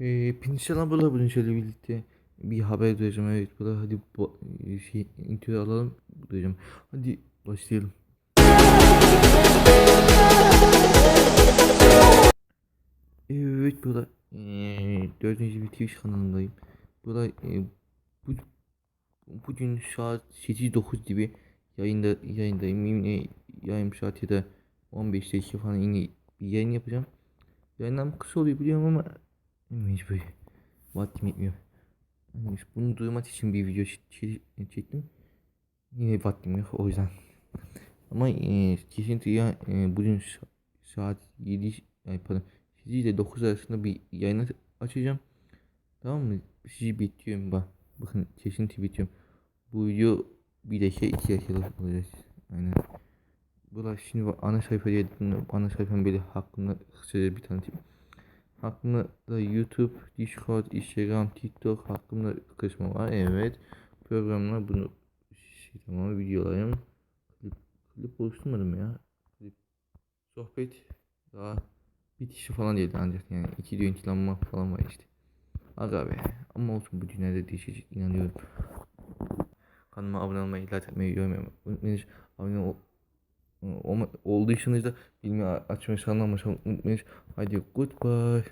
Ee, Pinişan abla bugün şöyle birlikte bir haber duyacağım. Evet burada hadi bu şey intro alalım duyacağım. Hadi başlayalım. Evet burada eee dördüncü bir Twitch kanalındayım. Burada eee, bu bugün saat 8-9 gibi yayında yayındayım. Yine yayın saati ya da 15 dakika falan yine bir yayın yapacağım. Yayınlar kısa oluyor biliyorum ama mecbur. Vaktim yetmiyor. Bunu duymak için bir video çek- çek- çektim. Yine vaktim yok o yüzden. Ama eee kesinlikle ya eee, bugün sa- saat 7 ay pardon 7 ile 9 arasında bir yayın açacağım. Tamam mı? Sizi bekliyorum bak. Bakın kesinlikle bekliyorum. Bu video bir dakika iki dakika olacak. Aynen. Burada şimdi ana sayfaya. Ana sayfam böyle hakkında kısaca bir tanıtayım. Hakkında da YouTube, Discord, Instagram, TikTok hakkında kısmı var. Evet. Programlar bunu şey tamam videolarım. Klip, klip oluşturmadım ya. Klip. Sohbet daha bitişi falan değil ancak yani iki görüntülenme falan var işte. Aga be ama olsun bu dünyada değişecek inanıyorum. Kanalıma abone olmayı, like etmeyi, yorum yapmayı unutmayın. Abone ol, olma, olduysanız da bilmeyi açmayı, sanlamayı unutmayın. Hadi goodbye.